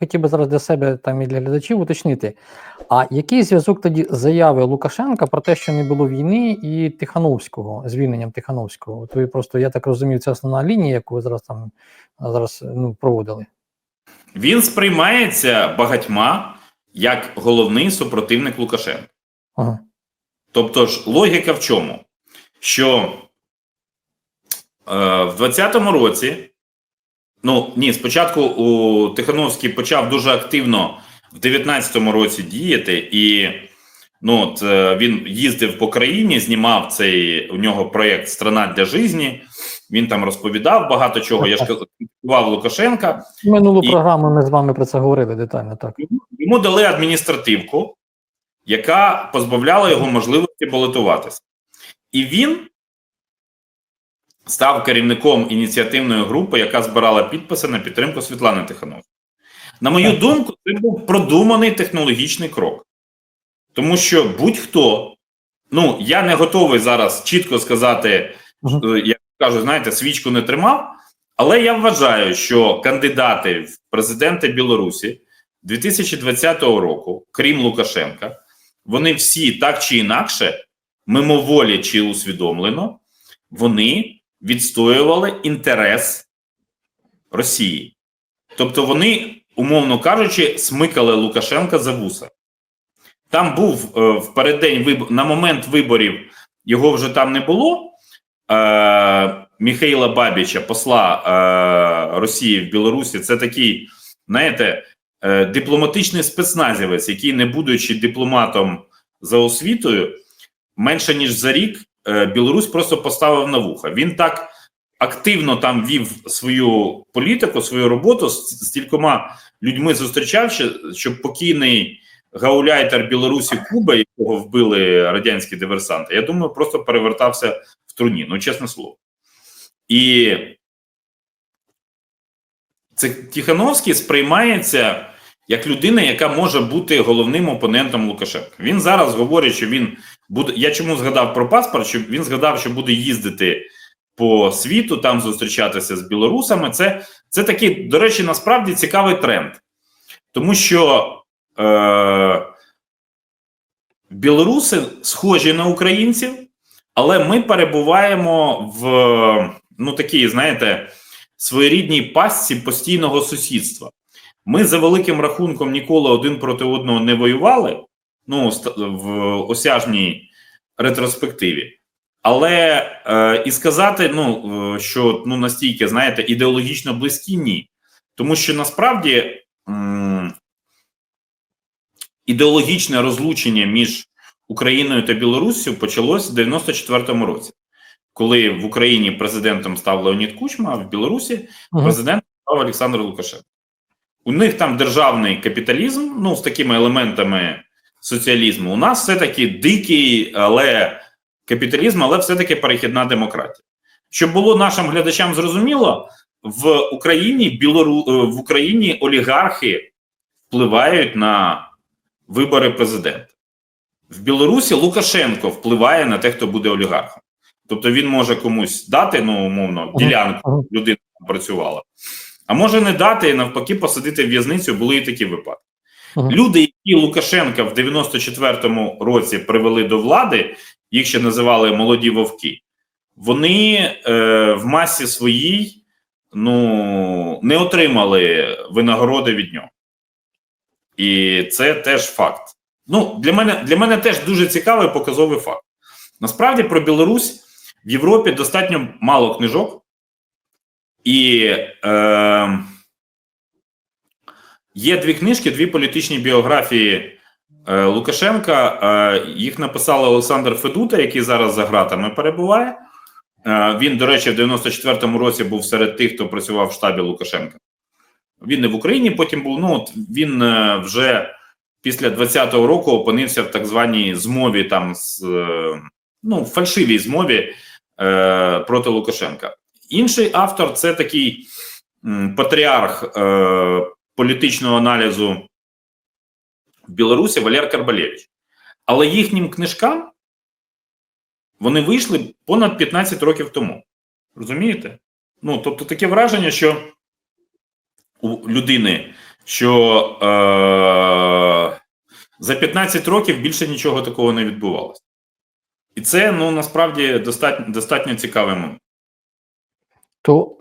хотів би зараз для себе там і для глядачів уточнити. А який зв'язок тоді заяви Лукашенка про те, що не було війни, і Тихановського, звільненням Тихановського? От ви просто, я так розумію, це основна лінія, яку ви зараз там зараз ну, проводили. Він сприймається багатьма як головний супротивник Лукашенка. Ага. Тобто ж логіка в чому? Що е, в 20-му році, ну ні, спочатку у Тихановський почав дуже активно в 19-му році діяти, і ну, от, е, він їздив по країні, знімав цей у нього проєкт Страна для житті. Він там розповідав багато чого. Я ж критикував Лукашенка. Минулу І- програму ми з вами про це говорили детально, так. Йому дали адміністративку, яка позбавляла його можливості балотуватися. І він став керівником ініціативної групи, яка збирала підписи на підтримку Світлани Тихановської. На мою Так. думку, це був продуманий технологічний крок. Тому що будь-хто, ну я не готовий зараз чітко сказати, е, як кажуть, знаєте, свічку не тримав. Але я вважаю, що кандидати в президенти Білорусі 2020 року, крім Лукашенка, вони всі так чи інакше, мимоволі чи усвідомлено, вони відстоювали інтерес Росії. Тобто вони, умовно кажучи, смикали Лукашенка за вуса. Там був е, в переддень виб... на момент виборів його вже там не було. Е, Міхаїла Бабіча, посла е, Росії в Білорусі, це такий, знаєте, е, дипломатичний спецназівець, який, не будучи дипломатом за освітою, менше ніж за рік Білорусь просто поставив на вуха. Він так активно там вів свою політику, свою роботу з, з кількома людьми зустрічався, щоб покійний гауляйтер Білорусі Куба, якого вбили радянські диверсанти, я думаю, просто перевертався в труні. Ну, чесне слово. І це Тихановський сприймається як людина, яка може бути головним опонентом Лукашенка. Він зараз говорить, що він буде. Я чому згадав про паспорт? Що він згадав, що буде їздити по світу, там зустрічатися з білорусами. Це, це такий, до речі, насправді цікавий тренд, тому що е, білоруси схожі на українців, але ми перебуваємо в ну такій, знаєте, своєрідній пастці постійного сусідства. Ми за великим рахунком ніколи один проти одного не воювали, ну в осяжній ретроспективі. Але е, і сказати, ну е, що ну настільки, знаєте, ідеологічно близькі, ні. Тому що насправді м, ідеологічне розлучення між Україною та Білоруссю почалось в 94-му році, коли в Україні президентом став Леонід Кучма, а в Білорусі Мгм. президентом став Олександр Лукашенко. У них там державний капіталізм, ну з такими елементами соціалізму. У нас все-таки дикий, але капіталізм, але все-таки перехідна демократія. Щоб було нашим глядачам зрозуміло, в Україні Білору... е, в Україні олігархи впливають на вибори президента. В Білорусі Лукашенко впливає на те, хто буде олігархом. Тобто він може комусь дати, ну умовно, ділянку людина працювала, а може не дати і навпаки посадити в в'язницю. Були і такі випадки. Люди, які Лукашенка в 94-му році привели до влади, їх ще називали молоді вовки. Вони е, в масі своїй ну не отримали винагороди від нього. І це теж факт. Ну, для мене для мене теж дуже цікавий показовий факт. Насправді про Білорусь в Європі достатньо мало книжок, і е, є дві книжки, дві політичні біографії е, Лукашенка. Е, їх написав Олександр Федута, який зараз за ґратами перебуває. Е, він, до речі, в 94-му році був серед тих, хто працював в штабі Лукашенка. Він не в Україні потім був. Ну, от він е, вже після 20-го року опинився в так званій змові там з е, ну, фальшивій змові е, проти Лукашенка. Інший автор це такий м, патріарх е, політичного аналізу в Білорусі Валер Карбалєвич. Але їхнім книжкам вони вийшли понад 15 років тому. Розумієте? Ну, тобто, таке враження, що у людини що е, за 15 років більше нічого такого не відбувалося. І це ну насправді достатньо, достатньо цікавий момент. То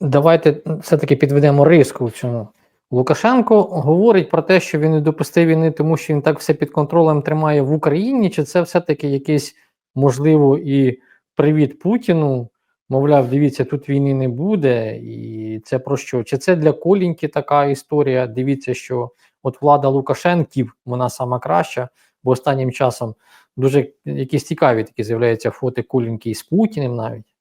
давайте все-таки підведемо риску в цьому. Лукашенко говорить про те, що він не допустив війни, тому що він так все під контролем тримає в Україні, чи це все-таки якийсь, можливо, і привіт Путіну? Мовляв, дивіться, тут війни не буде, і це про що? Чи це для Коліньки така історія? Дивіться, що от влада Лукашенків, вона сама краща, бо останнім часом дуже якісь цікаві такі з'являються фото Коліньки із Путіним навіть.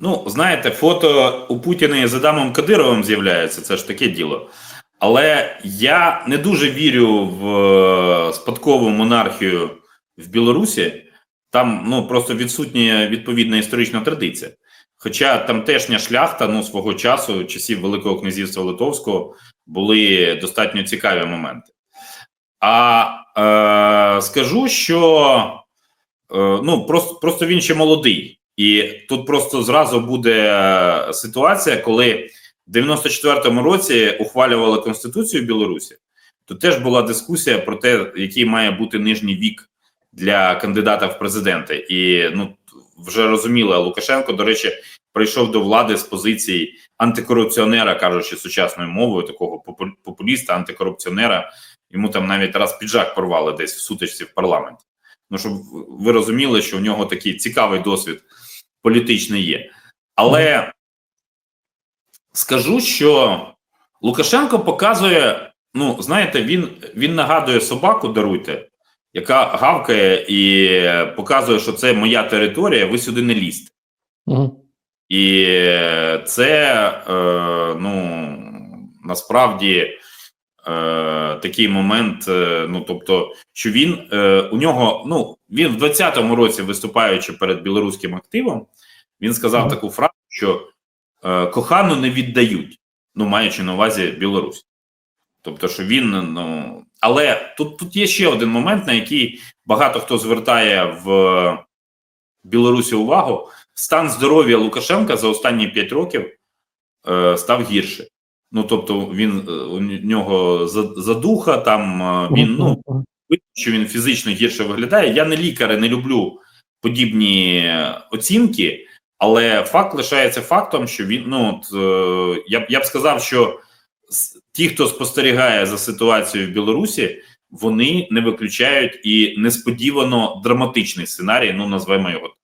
Ну, знаєте, фото у Путіна із Адамом Кадировим з'являється, це ж таке діло. Але я не дуже вірю в е, спадкову монархію в Білорусі. Там ну просто відсутня відповідна історична традиція. Хоча тамтешня шляхта ну, свого часу, часів Великого князівства Литовського, були достатньо цікаві моменти. А е, скажу, що е, ну, просто, просто він ще молодий. І тут просто зразу буде е, ситуація, коли в 94-му році ухвалювали Конституцію Білорусі, то теж була дискусія про те, який має бути нижній вік для кандидата в президенти. І ну вже розуміли, Лукашенко, до речі, прийшов до влади з позиції антикорупціонера, кажучи сучасною мовою, такого попу- популіста, антикорупціонера. Йому там навіть раз піджак порвали десь в сутичці в парламенті. Ну, щоб ви розуміли, що у нього такий цікавий досвід політичний є. Але скажу, що Лукашенко показує: ну, знаєте, він, він нагадує собаку, даруйте, яка гавкає і показує, що це моя територія, ви сюди не лізьте. Угу. І це е, ну насправді такий момент. Е, ну тобто, що він е, у нього ну він в 20-му році, виступаючи перед білоруським активом, він сказав таку фразу, що е, кохану не віддають, ну маючи на увазі Білорусь. Тобто, що він ну але тут, тут є ще один момент, на який багато хто звертає в Білорусі увагу стан здоров'я Лукашенка за останні 5 років е, став гірше. Ну тобто, він е, у нього за- задуха, там е, він ну що він фізично гірше виглядає. Я не лікар, і не люблю подібні оцінки, але факт лишається фактом, що він ну от, е, я б я б сказав, що ті, хто спостерігає за ситуацією в Білорусі, вони не виключають і несподівано драматичний сценарій. Ну назвемо його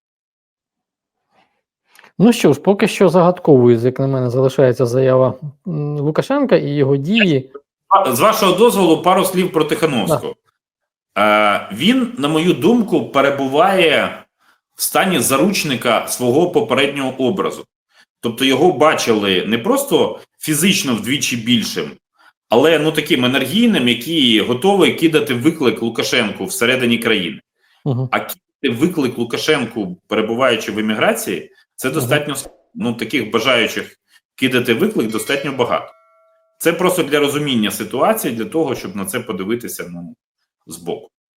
Ну що ж, поки що загадковою, як на мене, залишається заява Лукашенка і його дії. З вашого дозволу, пару слів про Тихановського. Е, він, на мою думку, перебуває в стані заручника свого попереднього образу. Тобто його бачили не просто фізично вдвічі більшим, але ну таким енергійним, який готовий кидати виклик Лукашенку всередині країни. Угу. А кидати виклик Лукашенку, перебуваючи в еміграції, це достатньо ну, таких бажаючих кидати виклик достатньо багато. Це просто для розуміння ситуації, для того, щоб на це подивитися ну, збоку.